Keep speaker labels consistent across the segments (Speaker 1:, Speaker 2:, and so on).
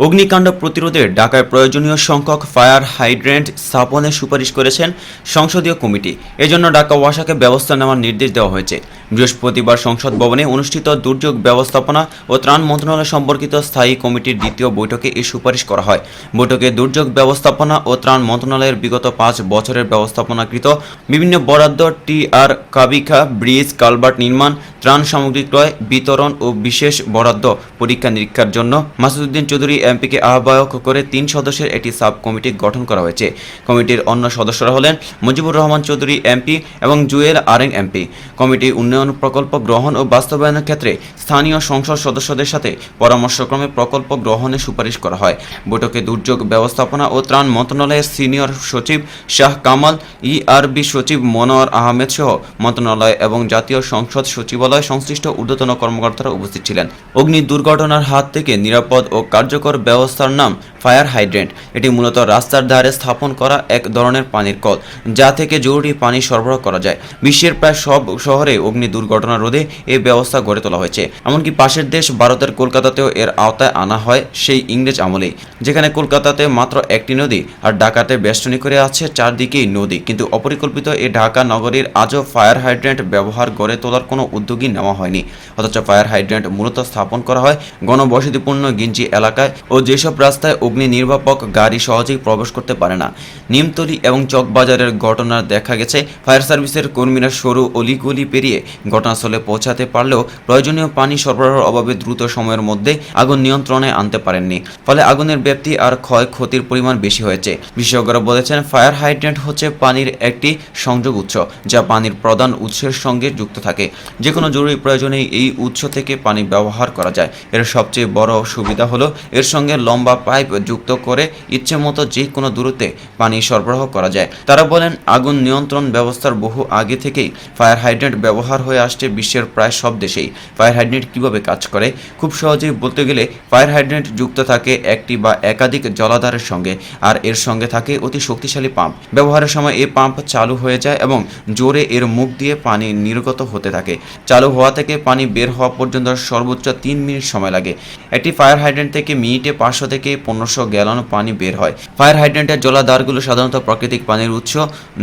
Speaker 1: অগ্নিকাণ্ড প্রতিরোধে ঢাকায় প্রয়োজনীয় সংখ্যক ফায়ার হাইড্রেন্ট স্থাপনের সুপারিশ করেছেন সংসদীয় কমিটি। এজন্য ঢাকা ওয়াসাকে ব্যবস্থা নেওয়ার নির্দেশ দেওয়া হয়েছে। বৃহস্পতিবার সংসদ ভবনে অনুষ্ঠিত দুর্যোগ ব্যবস্থাপনা ও ত্রাণ মন্ত্রণালয় সম্পর্কিত স্থায়ী কমিটির দ্বিতীয় বৈঠকে এই সুপারিশ করা হয়। বৈঠকে দুর্যোগ ব্যবস্থাপনা ও ত্রাণ মন্ত্রণালয়ের বিগত পাঁচ বছরের ব্যবস্থাপনাকৃত বিভিন্ন বরাদ্দ, টি আর কাবিখা, ব্রিজ, কালভার্ট নির্মাণ, ত্রাণ সামগ্রী ক্রয়, বিতরণ ও বিশেষ বরাদ্দ পরীক্ষা নিরীক্ষার জন্য মাসুদুদ্দিন চৌধুরী এমপিকে আহ্বায়ক করে তিন সদস্যের একটি সাব কমিটি গঠন করা হয়েছে। কমিটির অন্য সদস্যরা হলেন মুজিবুর রহমান চৌধুরী এমপি এবং জুয়েল আরেং এমপি। কমিটি উন্নয়ন প্রকল্প গ্রহণ ও বাস্তবায়নের ক্ষেত্রে স্থানীয় সংসদ সদস্যদের সাথে পরামর্শক্রমে প্রকল্প গ্রহণের সুপারিশ করা হয়। বৈঠকে দুর্যোগ ব্যবস্থাপনা ও ত্রাণ মন্ত্রণালয়ের সিনিয়র সচিব শাহ কামাল ইআরবি সচিব মনোয়ার আহমেদ সহ মন্ত্রণালয় এবং জাতীয় সংসদ সচিবালয় সংশ্লিষ্ট ঊর্ধ্বতন কর্মকর্তারা উপস্থিত ছিলেন। অগ্নি দুর্ঘটনার হাত থেকে নিরাপদ ও কার্যকর ব্যবস্থার নাম ফায়ার হাইড্রেন্ট। এটি মূলত রাস্তার ধারে স্থাপন করা এক ধরনের পানির কল, যা থেকে জরুরি পানি সরবরাহ করা যায়। বিশ্বের প্রায় সব শহরে অগ্নি দুর্ঘটনা রোধে এই ব্যবস্থা গড়ে তোলা হয়েছে। এমনকি পাশের দেশ ভারতের কলকাতাতেও এর আওতায় আনা হয় সেই ইংরেজ আমলেই যেখানে কলকাতাতে মাত্র একটি নদী আর ঢাকাতে বেষ্টনী করে আছে চারদিকেই নদী। কিন্তু অপরিকল্পিত এই ঢাকা নগরীর আজও ফায়ার হাইড্রেন্ট ব্যবহার গড়ে তোলার কোনো উদ্যোগই নেওয়া হয়নি। অথচ ফায়ার হাইড্রেন্ট মূলত স্থাপন করা হয় গণবসতিপূর্ণ গিঞ্জি এলাকায় ও যেসব রাস্তায় অগ্নি নির্বাপক গাড়ি সহজেই প্রবেশ করতে পারে না। নিমতলি এবং চকবাজারের ঘটনা দেখা গেছে। ফায়ার সার্ভিসের কর্মীরা সরু অলিগলি পেরিয়ে ঘটনাস্থলে পৌঁছাতে পারলেও প্রয়োজনীয় পানি সরবরাহের অভাবে দ্রুত সময়ের মধ্যে আগুন নিয়ন্ত্রণে আনতে পারেননি। ফলে আগুনের ব্যাপ্তি আর ক্ষয় ক্ষতির পরিমাণ বেশি হয়েছে। বিশেষজ্ঞরা বলেছেন, ফায়ার হাইড্রেন্ট হচ্ছে পানির একটি সংযোগ উৎস, যা পানির প্রধান উৎসের সঙ্গে যুক্ত থাকে। যে কোনো জরুরি প্রয়োজনে এই উৎস থেকে পানি ব্যবহার করা যায়। এর সবচেয়ে বড় সুবিধা হলো, এর সঙ্গে লম্বা পাইপ যুক্ত করে ইচ্ছে মতো যে কোনো দূরত্বে পানি সরবরাহ করা যায়। তারা বলেন, আগুন নিয়ন্ত্রণ ব্যবস্থার বহু আগে থেকেই ফায়ার হাইড্রেন্ট ব্যবহার হয়ে আসছে বিশ্বের প্রায় সব দেশেই। ফায়ার হাইড্রেন্ট কীভাবে কাজ করে? খুব সহজেই বলতে গেলে, ফায়ার হাইড্রেন্ট যুক্ত থাকে একটি বা একাধিক জলাধারের সঙ্গে, আর এর সঙ্গে থাকে অতি শক্তিশালী পাম্প। ব্যবহারের সময় এই পাম্প চালু হয়ে যায় এবং জোরে এর মুখ দিয়ে পানি নির্গত হতে থাকে। চালু হওয়া থেকে পানি বের হওয়া পর্যন্ত সর্বোচ্চ তিন মিনিট সময় লাগে। একটি ফায়ার হাইড্রেন্ট থেকে মিনিটে পাঁচশো থেকে পনেরোশো গ্যালন পানি বের হয়। ফায়ার হাইড্রেন্টের জলাধারগুলো সাধারণত প্রাকৃতিক পানির উৎস,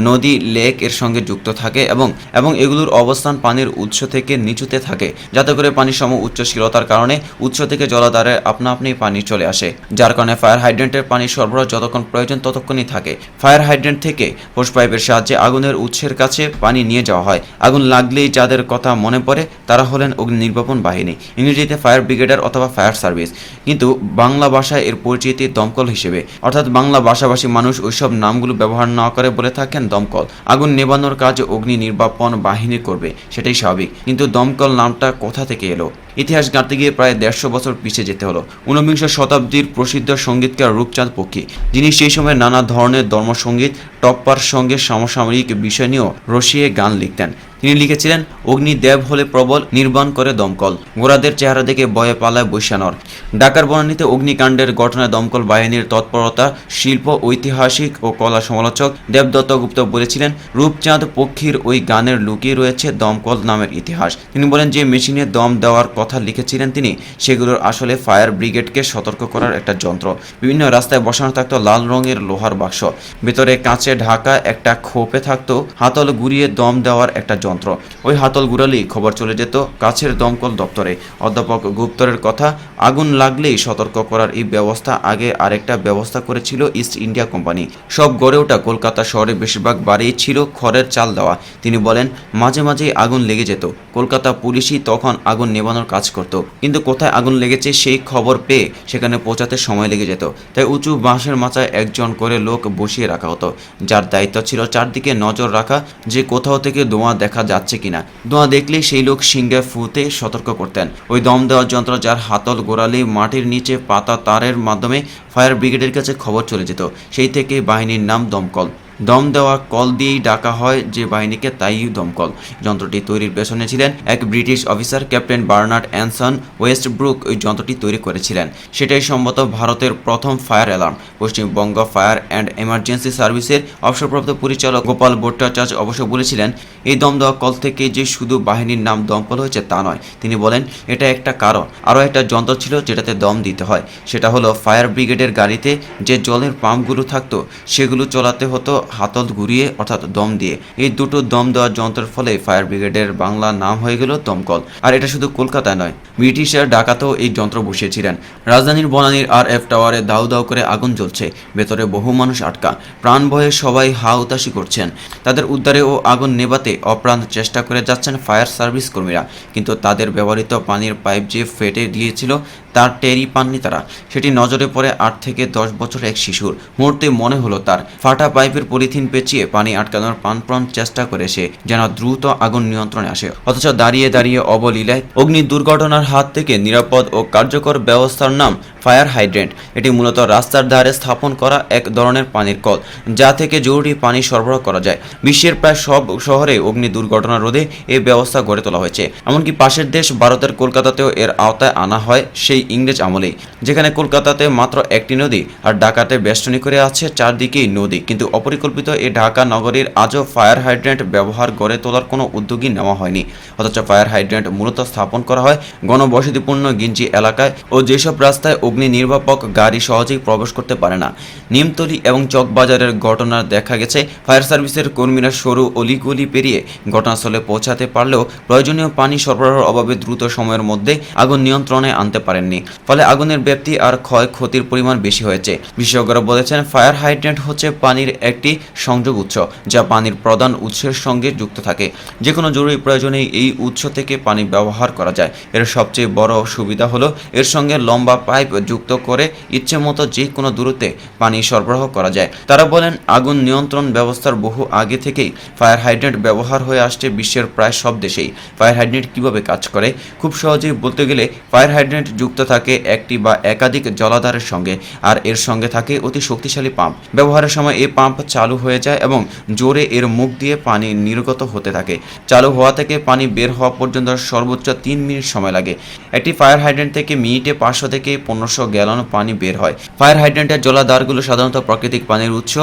Speaker 1: নদী, লেক এর সঙ্গে যুক্ত থাকে এবং এবং এগুলোর অবস্থান পানির উৎস থেকে নিচুতে থাকে, যাতে করে পানির সম উচ্চশীলতার কারণে উৎস থেকে জলাধারে আপনা আপনি পানি চলে আসে, যার কারণে ফায়ার হাইড্রেন্টের পানি সরবরাহ যতক্ষণ প্রয়োজন ততক্ষণই থাকে। ফায়ার হাইড্রেন্ট থেকে হোস পাইপের সাহায্যে আগুনের উৎসের কাছে পানি নিয়ে যাওয়া হয়। আগুন লাগলেই যাদের কথা মনে পড়ে, তারা হলেন অগ্নি নির্বাপন বাহিনী, ইংরেজিতে ফায়ার ব্রিগেডার অথবা ফায়ার সার্ভিস। কিন্তু বাংলা ভাষায় এর পরিচিতি দমকল হিসেবে। অর্থাৎ বাংলা ভাষাভাষী মানুষ ওইসব নামগুলো ব্যবহার না করে বলে থাকেন দমকল। আগুন নেবানোর কাজ অগ্নি নির্বাপন বাহিনী করবে। সেটাই স্বাভাবিক। কিন্তু দমকল নামটা কোথা থেকে এলো? ইতিহাস গাঁটতে গিয়ে প্রায় দেড়শো বছর পিছিয়ে যেতে হলো। ঊনবিংশ শতাব্দীর প্রসিদ্ধ সঙ্গীতকার রূপচাঁদ পক্ষী, যিনি সেই সময় নানা ধরনের ধর্মসঙ্গীত টপ্পার সঙ্গে সমসাময়িক বিষয় নিয়েও রসিয়ে গান লিখতেন। তিনি লিখেছিলেন অগ্নিদেব হলে প্রবল নির্বাণ করে দমকল গোড়াদের চেহারা দেখে ভয়ে পালায় বৈশানর। ডাকার বনানীতে অগ্নিকাণ্ডের ঘটনায় দমকল বাহিনীর তৎপরতা, শিল্প, ঐতিহাসিক ও কলা সমালোচক দেবদত্ত গুপ্ত বলেছিলেন, রূপচাঁদ পক্ষীর ওই গানের লুকিয়ে রয়েছে দমকল নামের ইতিহাস। তিনি বলেন, যে মেশিনে দম দেওয়ার কথা লিখেছিলেন তিনি, সেগুলোর আসলে ফায়ার ব্রিগেডকে সতর্ক করার একটা যন্ত্র। বিভিন্ন রাস্তায় বসানো থাকতো লাল রঙের লোহার বাক্স। ভেতরে কাঁচে ঢাকা একটা খোপে থাকতো হাতল গুড়িয়ে দম দেওয়ার একটা যন্ত্র। ওই হাতল গুড়ালেই খবর চলে যেত কাছের দমকল দপ্তরে। অধ্যাপক গুপ্তরের কথা, আগুন লাগলেই সতর্ক করার এই ব্যবস্থা আগে আরেকটা ব্যবস্থা করেছিল ইস্ট ইন্ডিয়া কোম্পানি। সব গড়ে ওঠা কলকাতা শহরে বেশিরভাগ বাড়ি ছিল খড়ের চাল দেওয়া। তিনি বলেন, মাঝে মাঝেই আগুন লেগে যেত। কলকাতা পুলিশই তখন আগুন নেবানোর কাজ করত। কিন্তু কোথায় আগুন লেগেছে সেই খবর পেয়ে সেখানে পৌঁছাতে সময় লেগে যেত। তাই উঁচু বাঁশের মাচায় একজন করে লোক বসিয়ে রাখা হতো। যার দায়িত্ব ছিল চারদিকে নজর রাখা যে কোথাও থেকে দোঁয়া দেখা যাচ্ছে কিনা। দোঁয়া দেখলেই সেই লোক সিংহে ফুতে সতর্ক করতেন। ওই দম দেওয়ার যন্ত্র যার হাতল গোড়ালে মাটির নিচে পাতা তারের মাধ্যমে ফায়ার ব্রিগেডের কাছে খবর চলে যেত। সেই থেকে বাহিনীর নাম দমকল। দম দেওয়া কল দিয়েই ডাকা হয় যে বাহিনীকে তাই দমকল। যন্ত্রটি তৈরির পেছনে ছিলেন এক British officer, captain Bernard Anson Westbrook ওই যন্ত্রটি তৈরি করেছিলেন। সেটাই সম্ভবত ভারতের প্রথম fire alarm. Paschimbanga fire and emergency সার্ভিসের অবসরপ্রাপ্ত পরিচালক গোপাল ভট্টাচার্য অবশ্য বলেছিলেন, এই দম দেওয়া কল থেকে যে শুধু বাহিনীর নাম দমকল হয়েছে তা নয়। তিনি বলেন, এটা একটা কারণ। আরও একটা যন্ত্র ছিল যেটাতে দম দিতে হয়। সেটা হলো ফায়ার ব্রিগেডের গাড়িতে যে জলের পাম্পগুলো থাকতো, সেগুলো চলাতে হতো হাতল ঘুরিয়ে, অর্থাৎ দম দিয়ে। এই দুটো দম দেওয়ার যন্ত্রের ফলে ফায়ার ব্রিগেডের বাংলা নাম হয়ে গেল দমকল। আর এটা শুধু কলকাতায় নয়, ব্রিটিশের ডাকাতেও এই যন্ত্র বসিয়েছিলেন। রাজধানীর বনানীর আর এফ টাওয়ারে দাউ দাউ করে আগুন জ্বলছে, ভেতরে বহু মানুষ আটকা। প্রাণ ভয়ে সবাই হা উতাসি করছেন। তাদের উদ্ধারে ও আগুন নেভাতে অপ্রাণ চেষ্টা করে যাচ্ছেন ফায়ার সার্ভিস কর্মীরা। কিন্তু তাদের ব্যবহৃত পানির পাইপ যে ফেটে দিয়েছিল তার টেরি পাননি তারা। সেটি নজরে পড়ে আট থেকে দশ বছরের এক শিশুর। মুহূর্তে মনে হলো তার। ফাটা পাইপের পলিথিন পেঁচিয়ে পানি আটকানোর প্রাণপ্রাণ চেষ্টা করে সে, যেন দ্রুত আগুন নিয়ন্ত্রণে আসে। অথচ দাঁড়িয়ে দাঁড়িয়ে অবলীলায় অগ্নি দুর্ঘটনার হাত থেকে নিরাপদ ও কার্যকর ব্যবস্থার নাম ফায়ার হাইড্রেন্ট। এটি মূলত রাস্তার ধারে স্থাপন করা এক ধরনের পানির কল, যা থেকে জরুরি পানি সরবরাহ করা যায়। বিশ্বের প্রায় সব শহরে অগ্নি দুর্ঘটনা রোধে এই ব্যবস্থা গড়ে তোলা হয়েছে। এমনকি পাশের দেশ ভারতের কলকাতাতেও এর আওতায় আনা হয় সেই ইংরেজ আমলেই যেখানে কলকাতাতে মাত্র একটি নদী আর ঢাকাতে বেষ্টনী করে আছে চারদিকেই নদী। কিন্তু অপরিকল্পিত এই ঢাকা নগরীর আজও ফায়ার হাইড্রেন্ট ব্যবহার গড়ে তোলার কোনো উদ্যোগই নেওয়া হয়নি। অথচ ফায়ার হাইড্রেন্ট মূলত স্থাপন করা হয় গণবসতিপূর্ণ গিঞ্জি এলাকায় ও যেসব রাস্তায় অগ্নি নির্বাপক গাড়ি সহজেই প্রবেশ করতে পারে না। নিমতলি এবং চকবাজারের ঘটনা দেখা গেছে। ফায়ার সার্ভিসের কর্মীরা সরু অলিগলি পেরিয়ে ঘটনাস্থলে পৌঁছাতে পারলেও প্রয়োজনীয় পানি সরবরাহের অভাবে দ্রুত সময়ের মধ্যে আগুন নিয়ন্ত্রণে আনতে পারেননি ফলে আগুনের ব্যাপ্তি আর ক্ষয় ক্ষতির পরিমাণ বেশি হয়েছে। বিশেষজ্ঞরা বলেছেন, ফায়ার হাইড্রেন্ট হচ্ছে পানির একটি সংযোগ উৎস, যা পানির প্রধান উৎসের সঙ্গে যুক্ত থাকে। যে কোনো জরুরি প্রয়োজনে এই উৎস থেকে পানি ব্যবহার করা যায়। এর সবচেয়ে বড় সুবিধা হলো, এর সঙ্গে লম্বা পাইপ যুক্ত করে ইচ্ছে মতো যে কোনো দূরত্বে পানি সরবরাহ করা যায়। তারা বলেন, আগুন নিয়ন্ত্রণ ব্যবস্থার বহু আগে থেকেই ফায়ার হাইড্রেন্ট ব্যবহার হয়ে আসছে বিশ্বের প্রায় সব দেশেই। ফায়ার হাইড্রেন্ট কীভাবে কাজ করে? খুব সহজেই বলতে গেলে, ফায়ার হাইড্রেন্ট যুক্ত থাকে একটি বা একাধিক জলাধারের সঙ্গে, আর এর সঙ্গে থাকে অতি শক্তিশালী পাম্প। ব্যবহারের সময় এই পাম্প চালু হয়ে যায় এবং জোরে এর মুখ দিয়ে পানি নির্গত হতে থাকে। চালু হওয়া থেকে পানি বের হওয়া পর্যন্ত সর্বোচ্চ তিন মিনিট সময় লাগে। একটি ফায়ার হাইড্রেন্ট থেকে মিনিটে পাঁচশো থেকে পনেরোশো গ্যালন পানি বের হয়। ফায়ার হাইড্রেন্টের জলাধারগুলো সাধারণত প্রাকৃতিক পানির উৎস,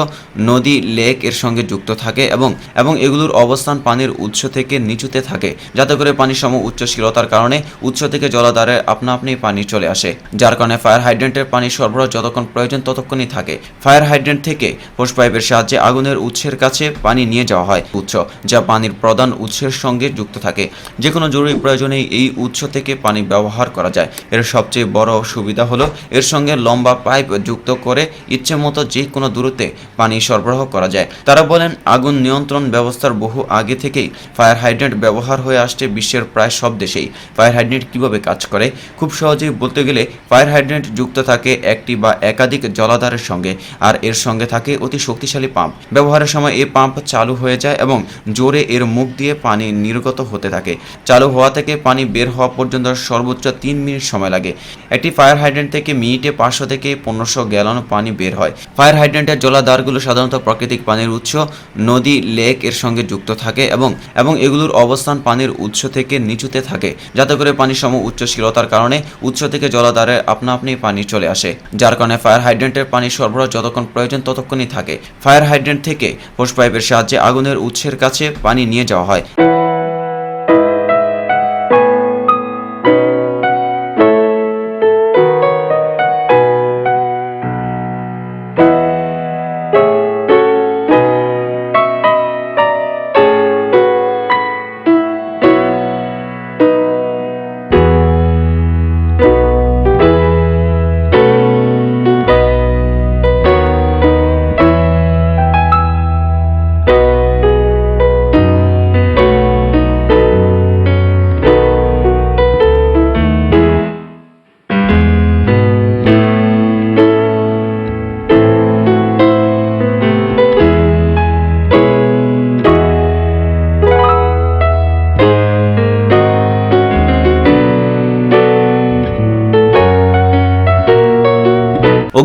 Speaker 1: নদী, লেক এর সঙ্গে যুক্ত থাকে এবং এবং এগুলোর অবস্থান পানির উৎস থেকে নিচুতে থাকে। যাতে করে পানির সম উচ্চশীলতার কারণে উৎস থেকে জলাধারে আপনা আপনি পানি চলে আসে, যার কারণে ফায়ার হাইড্রেন্টের পানি সরবরাহ যতক্ষণ প্রয়োজন ততক্ষণই থাকে। ফায়ার হাইড্রেন্ট থেকে হোস পাইপের সাহায্যে আগুনের উৎসের কাছে পানি নিয়ে যাওয়া হয়, উৎস, যা পানির প্রধান উৎসের সঙ্গে যুক্ত থাকে। যে কোনো জরুরি প্রয়োজনে এই উৎস থেকে পানি ব্যবহার করা যায়। এর সবচেয়ে বড় সুবিধা হলো, এর সঙ্গে লম্বা পাইপ যুক্ত করে ইচ্ছে মতো যে কোনো দূরত্বে পানি সরবরাহ করা যায়। তারা বলেন, আগুন নিয়ন্ত্রণ ব্যবস্থার বহু আগে থেকেই ফায়ার হাইড্রেন্ট ব্যবহার হয়ে আসছে বিশ্বের প্রায় সব দেশেই। ফায়ার হাইড্রেন্ট কীভাবে কাজ করে? খুব সহজেই বলতে গেলে ফায়ার হাইড্রেন্ট যুক্ত থাকে একটি বা একাধিক জলাধারের সঙ্গে, আর এর সঙ্গে থাকে অতি শক্তিশালী পাম্প। ব্যবহারের সময় এই পাম্প চালু হয়ে যায় এবং জোরে এর মুখ দিয়ে পানি নির্গত হতে থাকে। চালু হওয়া থেকে পানি বের হওয়া পর্যন্ত সর্বোচ্চ তিন মিনিট সময় লাগে। একটি ফায়ার হাইড্রেন্ট থেকে মিনিটে পাঁচশো থেকে পনেরোশো গ্যালন পানি বের হয়। ফায়ার হাইড্রেন্টের জলাধারগুলো সাধারণত প্রাকৃতিক পানির উৎস, নদী, লেক এর সঙ্গে যুক্ত থাকে এবং এবং এগুলোর অবস্থান পানির উৎস থেকে নিচুতে থাকে। যাতে করে পানির সম উচ্চশীলতার কারণে উৎস থেকে জলাধারে আপনা আপনি পানি চলে আসে, যার কারণে ফায়ার হাইড্রেন্টের পানি সরবরাহ যতক্ষণ প্রয়োজন ততক্ষণই থাকে। ফায়ার হাইড্রেন্ট থেকে হোস্ট পাইপের সাহায্যে আগুনের উৎসের কাছে পানি নিয়ে যাওয়া হয়।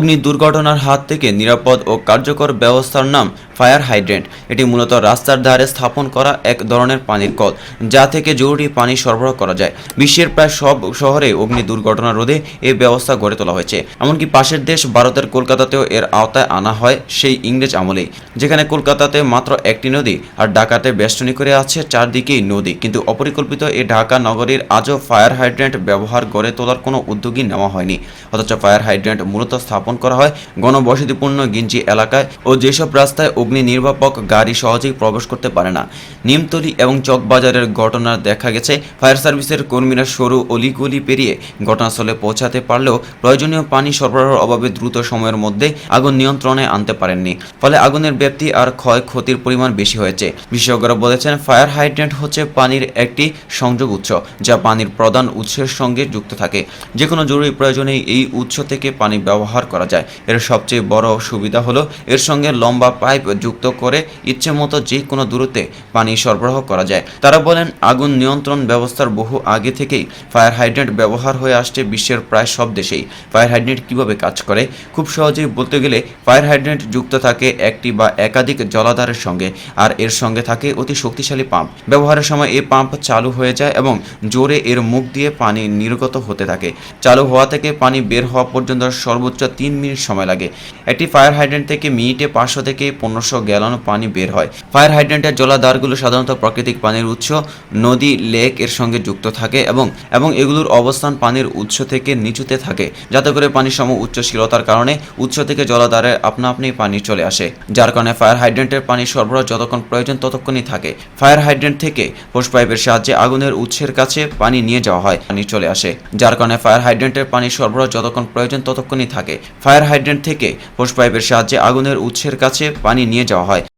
Speaker 1: অগ্নি দুর্ঘটনার হাত থেকে নিরাপদ ও কার্যকর ব্যবস্থার নাম ফায়ার হাইড্রেন্ট। এটি মূলত রাস্তার ধারে স্থাপন করা এক ধরনের পানির কল, যা থেকে জরুরি পানি সরবরাহ করা যায়। বিশ্বের প্রায় সব শহরে অগ্নি দুর্ঘটনা রোধে এই ব্যবস্থা গড়ে তোলা হয়েছে। এমনকি পাশের দেশ ভারতের কলকাতাতেও এর আওতায় আনা হয় সেই ইংরেজ আমলেই। যেখানে কলকাতাতে মাত্র একটি নদী আর ঢাকাতে বেষ্টনী করে আছে চারদিকেই নদী। কিন্তু অপরিকল্পিত এই ঢাকা নগরীর আজও ফায়ার হাইড্রেন্ট ব্যবহার গড়ে তোলার কোনো উদ্যোগই নেওয়া হয়নি। অথচ ফায়ার হাইড্রেন্ট মূলত স্থাপন করা হয় গণবসতিপূর্ণ গিঞ্জি এলাকায় ও যেসব রাস্তায় অগ্নি নির্বাপক গাড়ি সহজেই প্রবেশ করতে পারে না। নিমতলি এবং চকবাজারের ঘটনা দেখা গেছে। ফায়ার সার্ভিসের কর্মীরা সরু অলিগলি পেরিয়ে ঘটনাস্থলে পৌঁছাতে পারলেও প্রয়োজনীয় পানি সরবরাহের অভাবে দ্রুত সময়ের মধ্যে আগুন নিয়ন্ত্রণে আনতে পারেননি। ফলে আগুনের ব্যাপ্তি আর ক্ষয়ক্ষতির পরিমাণ বেশি হয়েছে। বিশেষজ্ঞরা বলেছেন, ফায়ার হাইড্রেন্ট হচ্ছে পানির একটি সংযোগ উৎস, যা পানির প্রধান উৎসের সঙ্গে যুক্ত থাকে। যে কোনো জরুরি প্রয়োজনে এই উৎস থেকে পানি ব্যবহার করা যায়। এর সবচেয়ে বড় সুবিধা হলো এর সঙ্গে লম্বা পাইপ যুক্ত করে ইচ্ছে মতো যে কোনো দূরত্বে পানি সরবরাহ করা যায়। তারা বলেন, আগুন নিয়ন্ত্রণ ব্যবস্থার বহু আগে থেকেই ফায়ার হাইড্রেন্ট ব্যবহার হয়ে আসছে বিশ্বের প্রায় সব দেশেই। ফায়ার হাইড্রেন্ট কীভাবে কাজ করে? খুব সহজেই বলতে গেলে, ফায়ার হাইড্রেন্ট যুক্ত থাকে একটি বা একাধিক জলাধারের সঙ্গে, আর এর সঙ্গে থাকে অতি শক্তিশালী পাম্প। ব্যবহারের সময় এই পাম্প চালু হয়ে যায় এবং জোরে এর মুখ দিয়ে পানি নির্গত হতে থাকে। চালু হওয়া থেকে পানি বের হওয়া পর্যন্ত সর্বোচ্চ তিন মিনিট সময় লাগে। একটি ফায়ার হাইড্রেন্ট থেকে মিনিটে পাঁচশো থেকে পনেরোশো গ্যালন পানি বের হয়। ফায়ার হাইড্রেন্টের জলাধারগুলো সাধারণত প্রাকৃতিক পানির উৎস, নদী লেক এর সঙ্গে যুক্ত থাকে এবং এবং এগুলোর অবস্থান পানির উৎস থেকে নিচুতে থাকে, যাতে করে পানির সম উচ্চশীলতার কারণে উৎস থেকে জলাধারে আপনা আপনি পানি চলে আসে। যার কারণে ফায়ার হাইড্রেন্টের পানি সরবরাহ যতক্ষণ প্রয়োজন ততক্ষণই থাকে। ফায়ার হাইড্রেন্ট থেকে হোস সাহায্যে আগুনের উৎসের কাছে পানি নিয়ে যাওয়া হয়, পানি চলে আসে। যার কারণে ফায়ার হাইড্রেন্টের পানি সরবরাহ যতক্ষণ প্রয়োজন ততক্ষণই থাকে। ফায়ার হাইড্রেন্ট থেকে হোস পাইপের সাহায্যে আগুনের উৎসের কাছে পানি নিয়ে যাওয়া হয়।